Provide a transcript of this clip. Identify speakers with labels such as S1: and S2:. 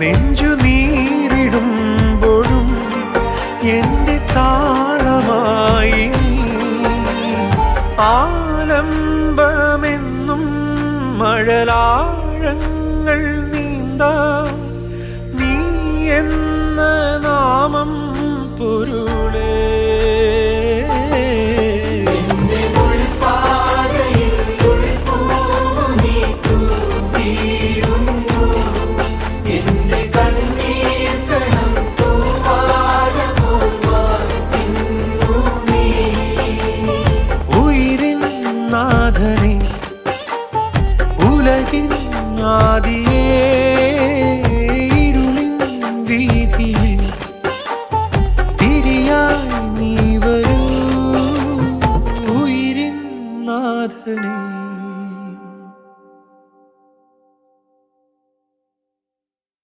S1: നെഞ്ചു നീരിടുമ്പോഴും എന്റെ താളമായി ആലംബമെന്നും മഴലാഴങ്ങൾ നീന്താ നീ എന്ന നാമം പൊരുളേ. மகனே உலகின் ஆதியே இருளின் வீதியில் திரியாய் நீ வரும் உயிரின் நாதனே